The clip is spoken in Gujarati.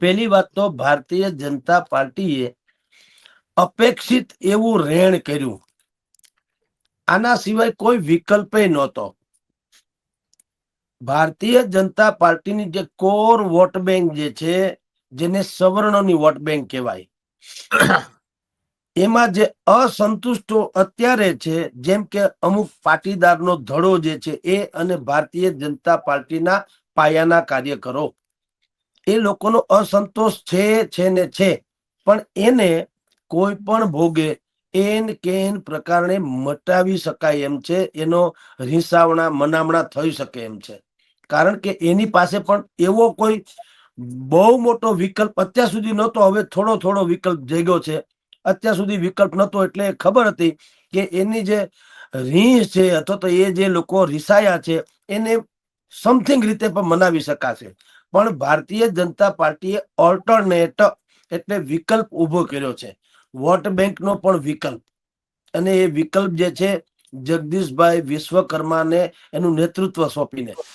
પહેલી વાત તો ભારતીય જનતા પાર્ટીએ અપેક્ષિત એવું રેણ કર્યું. આના સિવાય કોઈ વિકલ્પે નહોતો. ભારતીય જનતા પાર્ટીની જે કોર વોટ બેંક જે છે, જેને સવર્ણોની વોટ બેંક કહેવાય, એમાં જે અસંતુષ્ટો અત્યારે છે, જેમ કે અમુક પાટીદારનો ધડો જે છે, એ અને ભારતીય જનતા પાર્ટીના પાયાના કાર્યકરો એ લોકોનો અસંતોષ છે છે ને છે. પણ એને કોઈ પણ ભોગે એન કેન પ્રકારને મટાવી શકાય એમ છે, એનો રીસાવણા મનામણા થઈ શકે એમ છે. કારણ કે એની પાસે પણ એવો કોઈ બહુ મોટો વિકલ્પ અત્યાર સુધી નહોતો, હવે થોડો થોડો વિકલ્પ જાગ્યો છે. અત્યાર સુધી વિકલ્પ નહોતો એટલે ખબર હતી કે એની જે રીસ છે અથવા તો એ જે લોકો રીસાયા છે, એને સમથિંગ રીતે પણ મનાવી શકાશે. પણ ભારતીય જનતા પાર્ટીએ ઓલ્ટરનેટ એટલે વિકલ્પ ઊભો કર્યો છે. વોટ બેંકનો પણ વિકલ્પ. અને એ વિકલ્પ જે છે, જગદીશભાઈ વિશ્વકર્માને એનું નેતૃત્વ સોંપીને.